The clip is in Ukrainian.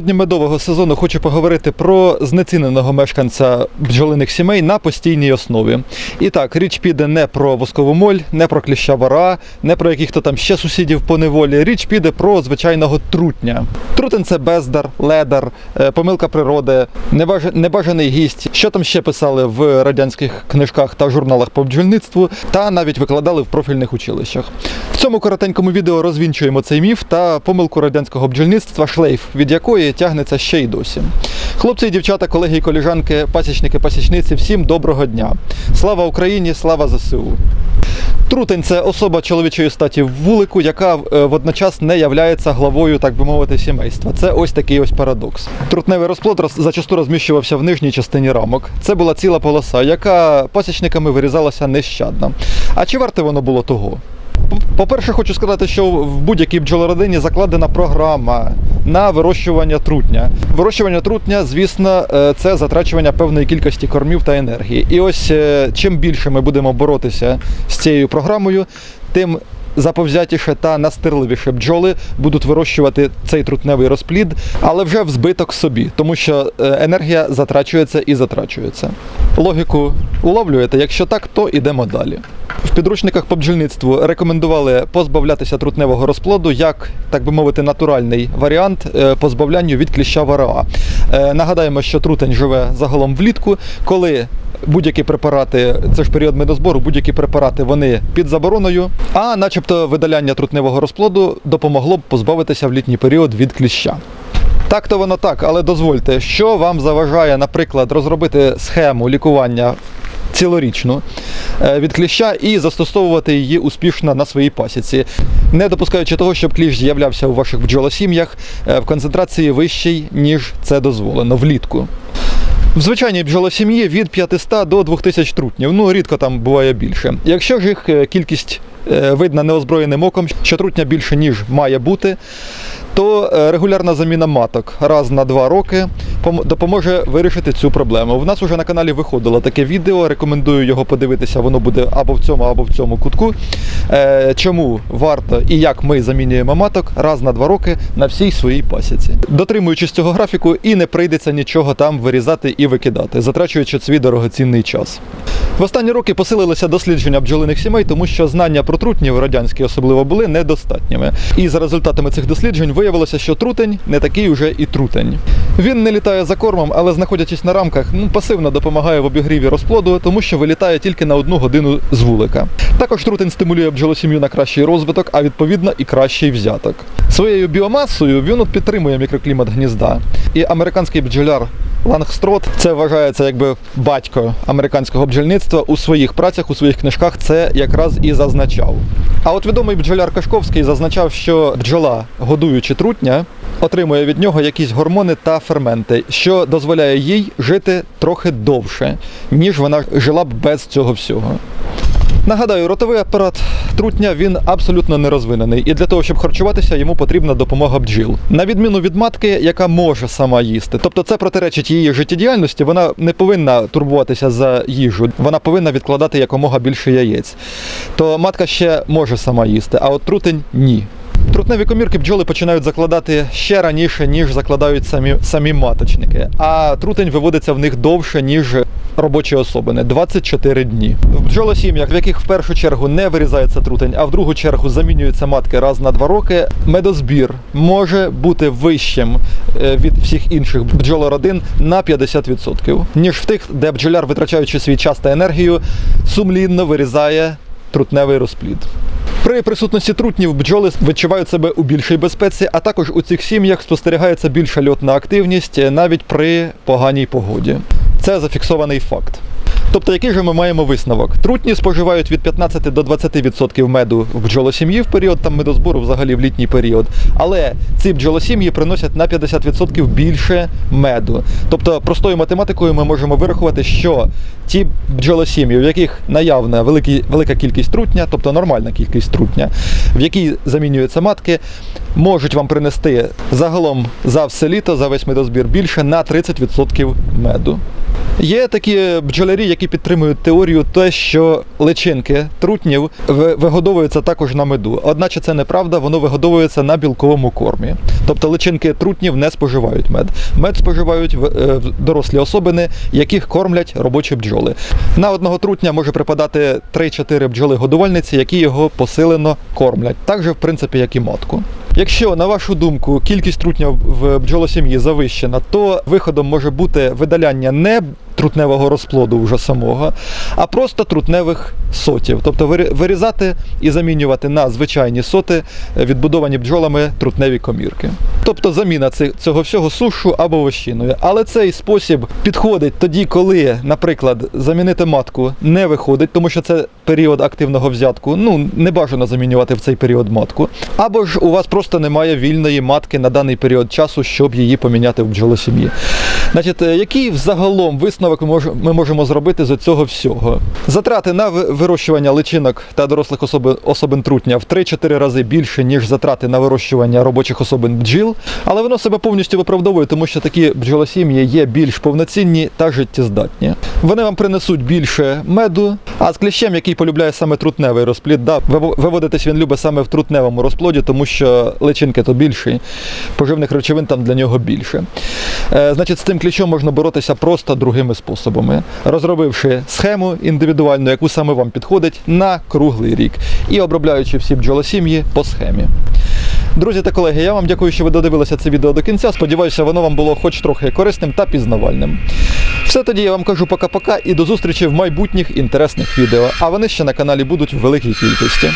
Сьогодні медового сезону хочу поговорити про знеціненого мешканця бджолиних сімей на постійній основі. І так, річ піде не про воскову моль, не про кліща вора, не про яких-то там ще сусідів по неволі. Річ піде про звичайного трутня. Трутень це бездар, ледар, е, помилка природи, небажаний гість. Що там ще писали в радянських книжках та журналах по бджільництву, та навіть викладали в профільних училищах. В цьому коротенькому відео розвінчуємо цей міф та помилку радянського бджільництва, шлейф, від якої тягнеться ще й досі. Хлопці дівчата, колеги і коліжанки, пасічники, пасічниці, всім доброго дня. Слава Україні, слава ЗСУ. Трутень це особа чоловічої статі в вулику, яка е, водночас не являється главою, так би мовити, сімейства. Це ось такий ось парадокс. Трутневий розплод роз- зачасту розміщувався в нижній частині рамок. Це була ціла полоса, яка пасічниками вирізалася нещадно. А чи варте воно було того? По-перше, хочу сказати, що в будь-якій бджолородині закладена програма на вирощування трутня. Вирощування трутня, звісно, е, це затрачування певної кількості кормів та енергії. І ось е, чим більше ми будемо боротися з цією програмою, тим заповзятіше та настирливіше бджоли будуть вирощувати цей трутневий розплід, але вже в збиток собі, тому що е, енергія затрачується і затрачується. Логіку уловлюєте? Якщо так, то йдемо далі. В підручниках по бджільництву рекомендували позбавлятися трутневого розплоду як, так би мовити, натуральний варіант е, позбавлянню від кліща вараа. Е, Нагадаємо, що трутень живе загалом влітку, коли будь-які препарати, це ж період медозбору, будь-які препарати вони під забороною, а начебто видаляння трутневого розплоду допомогло б позбавитися в літній період від кліща. Так то воно так, але дозвольте, що вам заважає, наприклад, розробити схему лікування цілорічну е, від кліща і застосовувати її успішно на своїй пасіці, не допускаючи того, щоб кліщ з'являвся у ваших бджолосім'ях е, в концентрації вищій, ніж це дозволено влітку. В звичайній бджолосім'ї від 500 до 2000 трутнів, ну рідко там буває більше. Якщо ж їх е, кількість е, видна неозброєним оком, що трутня більше, ніж має бути, то е, регулярна заміна маток раз на два роки допоможе вирішити цю проблему. В нас уже на каналі виходило таке відео. Рекомендую його подивитися. Воно буде або в цьому, або в цьому кутку. Е, Чому варто і як ми замінюємо маток раз на два роки на всій своїй пасіці, дотримуючись цього графіку, і не прийдеться нічого там вирізати і викидати, затрачуючи свій дорогоцінний час. В останні роки посилилися дослідження бджолиних сімей, тому що знання про трутнів радянські особливо були недостатніми. І за результатами цих досліджень виявилося, що трутень не такий уже і трутень. Він не літає за кормом, але знаходячись на рамках, ну пасивно допомагає в обігріві розплоду, тому що вилітає тільки на одну годину з вулика. Також трутень стимулює бджолосім'ю на кращий розвиток, а відповідно і кращий взяток. Своєю біомасою він підтримує мікроклімат гнізда. І американський бджоляр Лангстрот це вважається якби батько американського бджільництва у своїх працях, у своїх книжках це якраз і зазначав. А от відомий бджоляр Кашковський зазначав, що бджола, годуючи трутня, отримує від нього якісь гормони та ферменти, що дозволяє їй жити трохи довше, ніж вона жила б без цього всього. Нагадаю, ротовий апарат трутня він абсолютно не розвинений, і для того, щоб харчуватися, йому потрібна допомога бджіл. На відміну від матки, яка може сама їсти. Тобто це протиречить її життєдіяльності, вона не повинна турбуватися за їжу, вона повинна відкладати якомога більше яєць. То матка ще може сама їсти, а от трутень ні. Трутневі комірки бджоли починають закладати ще раніше, ніж закладають самі, самі маточники. А трутень виводиться в них довше, ніж робочі особини 24 дні. В бджолосім'ях, в яких в першу чергу не вирізається трутень, а в другу чергу замінюються матки раз на два роки, медозбір може бути вищим е, від всіх інших бджолородин на 50%, ніж в тих, де бджоляр, витрачаючи свій час та енергію, сумлінно вирізає трутневий розплід. При присутності трутнів бджоли відчувають себе у більшій безпеці, а також у цих сім'ях спостерігається більша льотна активність е, навіть при поганій погоді. Це зафіксований факт. Тобто, який же ми маємо висновок? Трутні споживають від 15 до 20% меду в бджолосім'ї в період там медозбору, взагалі в літній період. Але ці бджолосім'ї приносять на 50% більше меду. Тобто, простою математикою ми можемо вирахувати, що ті бджолосім'ї, в яких наявна велика кількість трутня, тобто нормальна кількість трутня, в якій замінюються матки, можуть вам принести загалом за все літо, за весь медозбір більше на 30% меду. Є такі бджолярі, які підтримують теорію, те, що личинки трутнів вигодовуються також на меду. Одначе це неправда, воно вигодовується на білковому кормі. Тобто личинки трутнів не споживають мед. Мед споживають е, дорослі особини, яких кормлять робочі бджоли. На одного трутня може припадати 3-4 бджоли-годувальниці, які його посилено кормлять. Так же, в принципі, як і матку. Якщо, на вашу думку, кількість трутнів в бджолосім'ї завищена, то виходом може бути видаляння не трутневого розплоду вже самого, а просто трутневих сотів. Тобто вирізати і замінювати на звичайні соти, е, відбудовані бджолами трутневі комірки. Тобто заміна цього всього сушу або вощиною. Але цей спосіб підходить тоді, коли, наприклад, замінити матку не виходить, тому що це період активного взятку. Ну, не бажано замінювати в цей період матку. Або ж у вас просто немає вільної матки на даний період часу, щоб її поміняти в бджолосім'ї. Значить, е, який взагалом висновок ми можемо зробити з цього всього? Затрати на вирощування личинок та дорослих особи- особин трутня в 3-4 рази більше, ніж затрати на вирощування робочих особин бджіл, але воно себе повністю виправдовує, тому що такі бджолосім'ї є більш повноцінні та життєздатні. Вони вам принесуть більше меду, а з кліщем, який полюбляє саме трутневий розплід, да, виводитись він любить саме в трутневому розплоді, тому що личинки то більші, поживних речовин там для нього більше. Е, значить, з цим кліщом можна боротися просто другими способами, розробивши схему індивідуальну, яку саме вам підходить на круглий рік, і обробляючи всі бджолосім'ї по схемі. Друзі та колеги, я вам дякую, що ви додивилися це відео до кінця. Сподіваюся, воно вам було хоч трохи корисним та пізнавальним. Все тоді я вам кажу пока-пока і до зустрічі в майбутніх інтересних відео. А вони ще на каналі будуть в великій кількості.